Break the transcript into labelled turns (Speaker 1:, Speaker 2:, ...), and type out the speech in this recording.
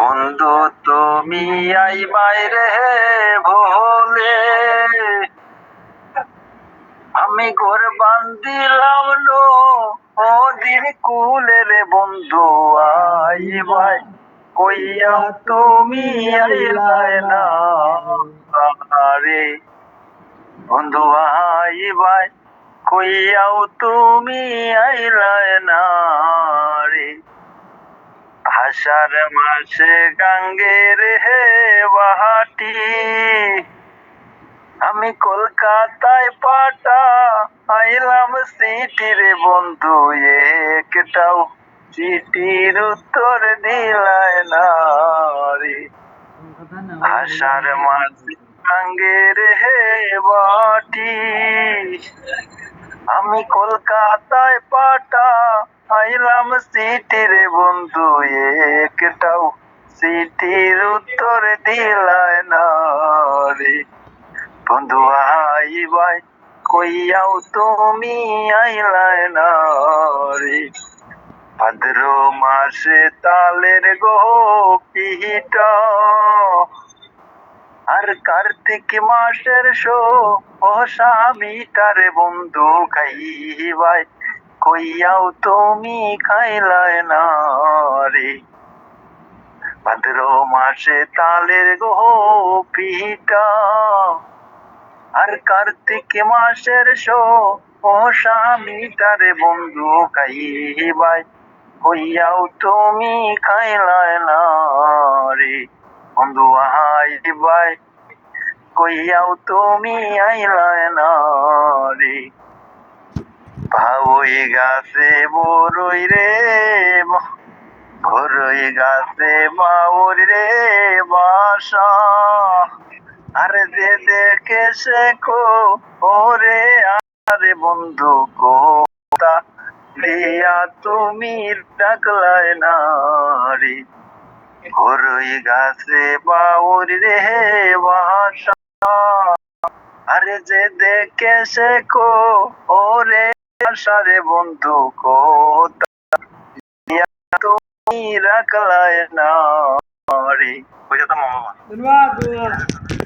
Speaker 1: বন্ধু, তুমি আই বাইরে, ভোলে। আমি ঘর বান্দিলাম নো ওদিন কুলে রে বন্ধু আই ভাই কইয়া তুমি আইলাই না রে বন্ধু আই ভাই কইয়াও তুমি আইলাই না রে। আষাঢ় মাসে গাঙ্গের হে বাহাটি। আমি কলকাতায় পাটা, আইলাম সিটির বন্ধু একটাও। চিঠির উত্তর দিলায় না রে আষাঢ় মাসে গাঙ্গের হে বাটি আমি কলকাতায় পাটা আইলাম সিটির বন্ধু একটাও। সিটির উত্তর দিলায় না রে। বন্ধু আই ভাই, কইয়াও তুমি আইলায় না রে। ভাদ্র মাসে তালের গো পিহিটা আর কার্তিক মাসের শো ও স্বামীটারে বন্ধু খাইবাই কইয়াও তুমি খাইলায় না রে। ভাদ্র মাসে তালের গো পিঠা আর কার্তিক মাসের শো ও স্বামীটারে বন্ধু খাইবাই। কইয়াও তুমি খাইলায় না রে, বন্ধু আইবাই। কইয়াও তুমি আইলায় না রে। ভাবই গাছে বরই রে বরই গাছে বাউর রে বাসা। আরে যে দেখে সে কো, ওরে আরে বন্ধু কোতা দিয়া তুমি ডাকলায় না রে গাছে বাউর রে বাসা। আরে যে দেখে সে কো, ওরে আশারে বন্ধু দিয়া তুমি রাখলায় না রে? বুঝে তো মামা
Speaker 2: ধন্যবাদ।